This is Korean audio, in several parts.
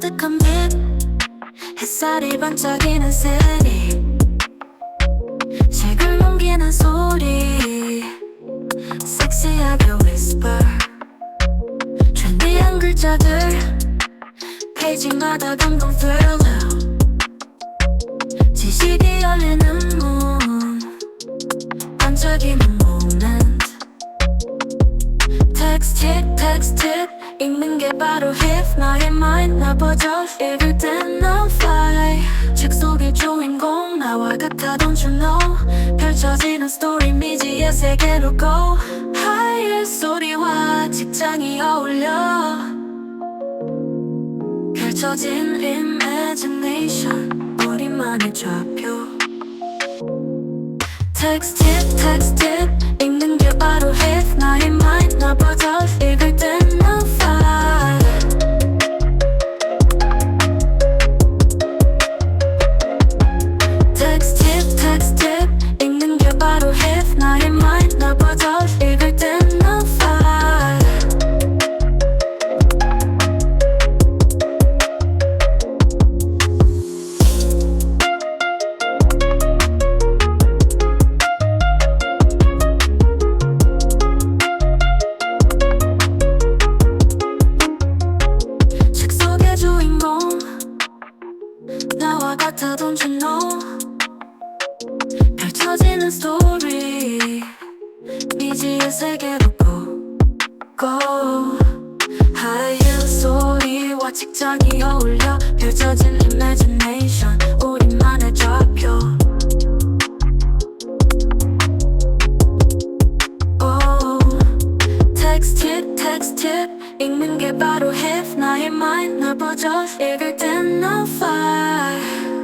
가득한 빛. 햇살이 반짝이는 시리 책을 넘기는 소리. 섹시하게 whisper. trendy한 글자들. 페이지마다 감동 thrill 지식이 열리는 문 반짝이는 moment. 텍스트 텍스트 읽는 게 바로 hit 나의 mind 나 버져 읽을 땐나 fly 책 속의 주인공 나와 같아 don't you know. 펼쳐지는 스토리 미지의 세계로 go. higher 소리와 직장이 어울려. 펼쳐진 imagination 우리만의 좌표. 텍스트 텍스트 읽는 게 바로 hit 나의 mind 나 버져 읽을 같아 don't you know? 펼쳐지는 스토리 미지의 세계로 go go 하이힐 소리와 직장이 어울려 펼쳐진 imagination 우리만의 좌표. Oh 텍스트 텍스트 읽는 게 바로 hit 나의 mind 나 버져 읽을 땐나 fly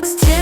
text